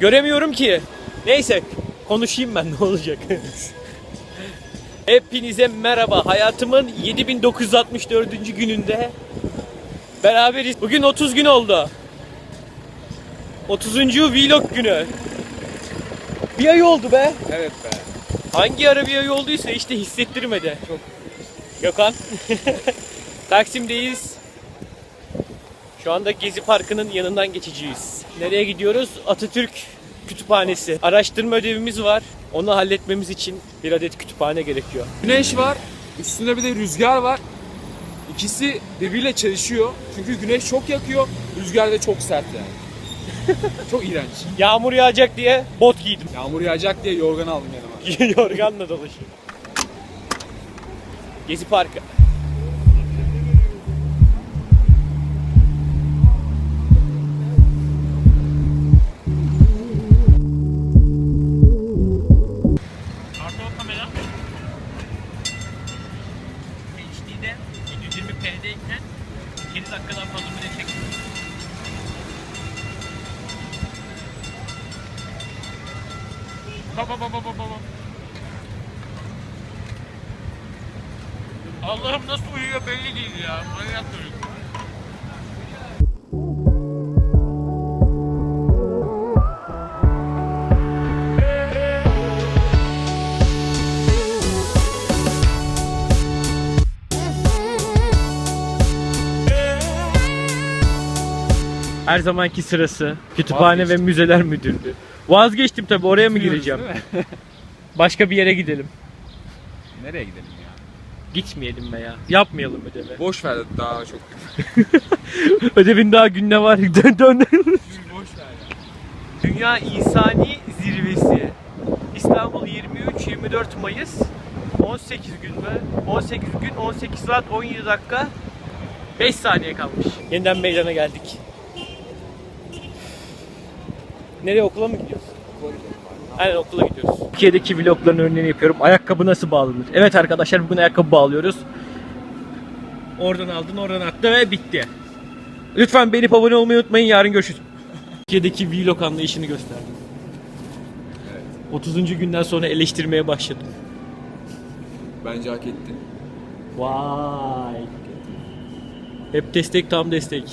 Göremiyorum ki. Neyse konuşayım ben ne olacak. Hepinize merhaba. Hayatımın 7964. gününde beraberiz. Bugün 30 gün oldu. 30. vlog günü. Bir ay oldu be. Evet be. Hangi ara bir ay olduysa işte hissettirmedi. Çok. Gökhan. Taksim'deyiz. Şu anda Gezi Parkı'nın yanından geçeceğiz. Nereye gidiyoruz? Atatürk Kütüphanesi. Araştırma ödevimiz var. Onu halletmemiz için bir adet kütüphane gerekiyor. Güneş var. Üstünde bir de rüzgar var. İkisi birbiriyle çelişiyor. Çünkü güneş çok yakıyor. Rüzgar da çok sert yani. çok iğrenç. Yağmur yağacak diye bot giydim. Yağmur yağacak diye yorgan aldım yanıma. Yorganla dolaşıyorum. Gezi Parkı. Baba baba baba baba. Allah'ım nasıl uyuyor belli değil ya. Manyak çocuk. Her zamanki sırası. Kütüphane Vazgeçtim. ve müzeler müdürlüğü. Vazgeçtim tabii oraya mı gireceğim? değil mi? Başka bir yere gidelim. Nereye gidelim ya? Gitmeyelim be ya. Yapmayalım ödevi. Boş ver daha çok. Ödevin daha gününe var. Dön dön. Boş ver ya. Dünya İnsani Zirvesi. İstanbul 23-24 Mayıs. 18 gün mü? 18 gün 18 saat 17 dakika 5 saniye kalmış. Yeniden meydana geldik. Nereye okula mı gidiyoruz? Aynen okula gidiyoruz. Türkiye'deki vlogların örneğini yapıyorum. Ayakkabı nasıl bağlanır? Evet arkadaşlar bugün ayakkabı bağlıyoruz. Oradan aldın, oradan attı ve bitti. Lütfen beğenip abone olmayı unutmayın. Yarın görüşürüz. Türkiye'deki vlog anlayışını gösterdim. 30. günden sonra eleştirmeye başladım. Bence hak etti. Vay. Hep destek tam destek.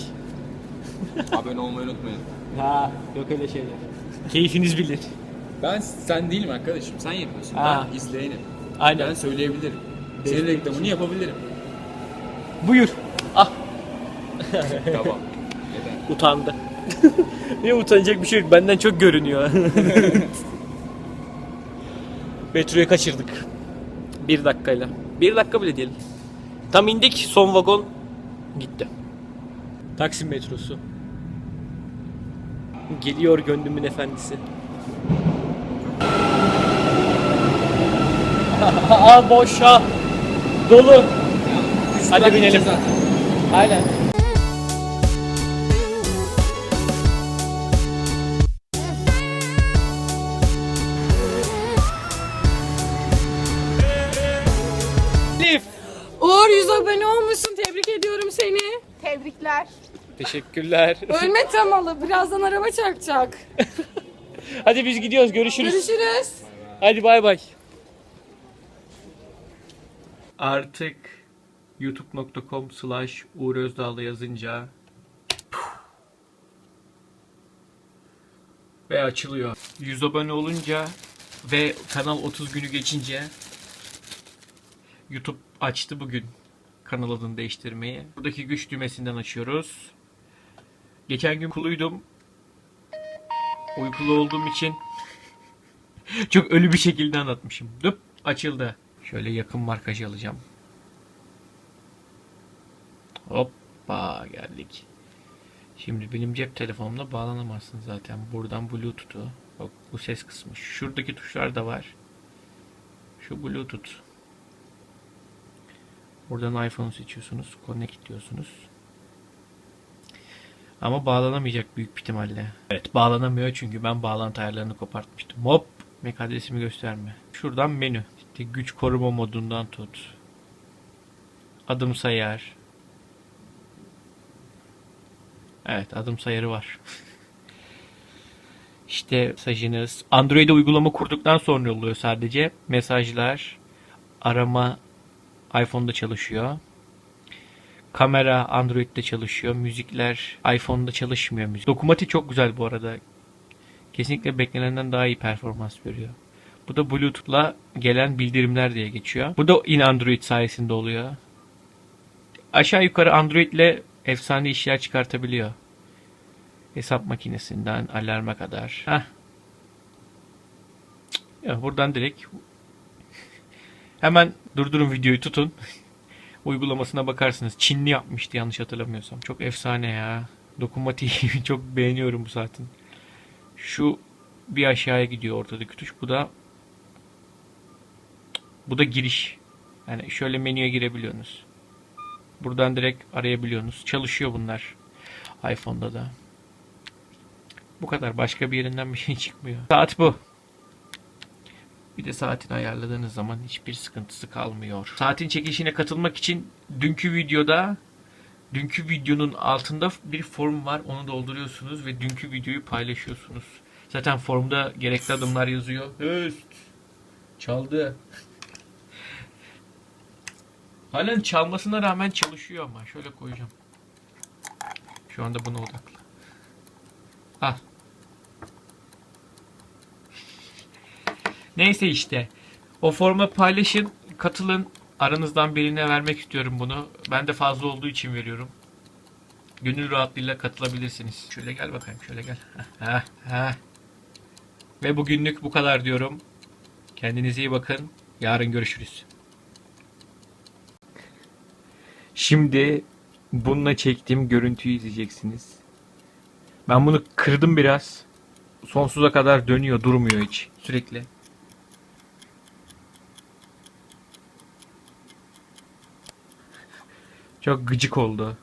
Abone olmayı unutmayın. Ha yok öyle şeyler. Keyfiniz bilir. Ben sen değilim arkadaşım. Sen yapıyorsun. Ha. Ben izleyenim. Aynen. Ben söyleyebilirim. Destek Senin reklamını yapabilirim. Buyur. Ah tamam. Neden? utandı. Niye utanacak bir şey yok. Benden çok görünüyor. Metroyu kaçırdık. Bir dakikayla. Bir dakika bile değil. Tam indik son vagon gitti. Taksim metrosu. Geliyor gönlümün efendisi. Al boşa. Dolu. Hadi binelim. Zaten. Aynen. Elif. Uğur 100 abone olmuşsun. Tebrik ediyorum seni. Tebrikler. Teşekkürler. Ölme temalı. Birazdan araba çarpacak. Hadi biz gidiyoruz. Görüşürüz. Görüşürüz. Hadi bay bay. Artık youtube.com slash Uğur Özdağ'la yazınca ve açılıyor. 100 abone olunca ve kanal 30 günü geçince YouTube açtı bugün kanal adını değiştirmeyi. Buradaki güç düğmesinden açıyoruz. Geçen gün kuluydum. Uykulu olduğum için çok ölü bir şekilde anlatmışım. Dıp açıldı. Şöyle yakın markajı alacağım. Hoppa geldik. Şimdi benim cep telefonumla bağlanamazsın zaten. Buradan Bluetooth'u. Bak bu ses kısmı. Şuradaki tuşlar da var. Şu Bluetooth. Buradan iPhone'u seçiyorsunuz. Connect diyorsunuz. Ama bağlanamayacak büyük bir ihtimalle. Evet bağlanamıyor çünkü ben bağlantı ayarlarını kopartmıştım. Hop MAC adresimi gösterme. Şuradan menü. İşte güç koruma modundan tut. Adım sayar. Evet adım sayarı var. işte mesajınız. Android'e uygulama kurduktan sonra oluyor sadece. Mesajlar, arama iPhone'da çalışıyor. Kamera Android'de çalışıyor. Müzikler iPhone'da çalışmıyor. Müzik. Dokumati çok güzel bu arada. Kesinlikle beklenenden daha iyi performans veriyor. Bu da Bluetooth'la gelen bildirimler diye geçiyor. Bu da yine Android sayesinde oluyor. Aşağı yukarı Android ile efsane işler çıkartabiliyor. Hesap makinesinden alarma kadar. Heh. Ya buradan direkt hemen durdurun videoyu tutun. Uygulamasına bakarsınız. Çinli yapmıştı yanlış hatırlamıyorsam. Çok efsane ya. Dokunmatiği çok beğeniyorum bu saatin. Şu bir aşağıya gidiyor ortadaki tuş. Bu da bu da giriş. Yani şöyle menüye girebiliyorsunuz. Buradan direkt arayabiliyorsunuz. Çalışıyor bunlar. iPhone'da da. Bu kadar. Başka bir yerinden bir şey çıkmıyor. Saat bu. Bir de saatini ayarladığınız zaman hiçbir sıkıntısı kalmıyor. Saatin çekilişine katılmak için dünkü videoda dünkü videonun altında bir form var. Onu dolduruyorsunuz ve dünkü videoyu paylaşıyorsunuz. Zaten formda gerekli adımlar yazıyor. Höst. Çaldı. Halen çalmasına rağmen çalışıyor ama. Şöyle koyacağım. Şu anda buna odaklı. Al. Neyse işte. O forma paylaşın, katılın. Aranızdan birine vermek istiyorum bunu. Ben de fazla olduğu için veriyorum. Gönül rahatlığıyla katılabilirsiniz. Şöyle gel bakayım, şöyle gel. Heh, heh. Ve bugünlük bu kadar diyorum. Kendinize iyi bakın. Yarın görüşürüz. Şimdi bununla çektiğim görüntüyü izleyeceksiniz. Ben bunu kırdım biraz. Sonsuza kadar dönüyor, durmuyor hiç. Sürekli. Çok gıcık oldu.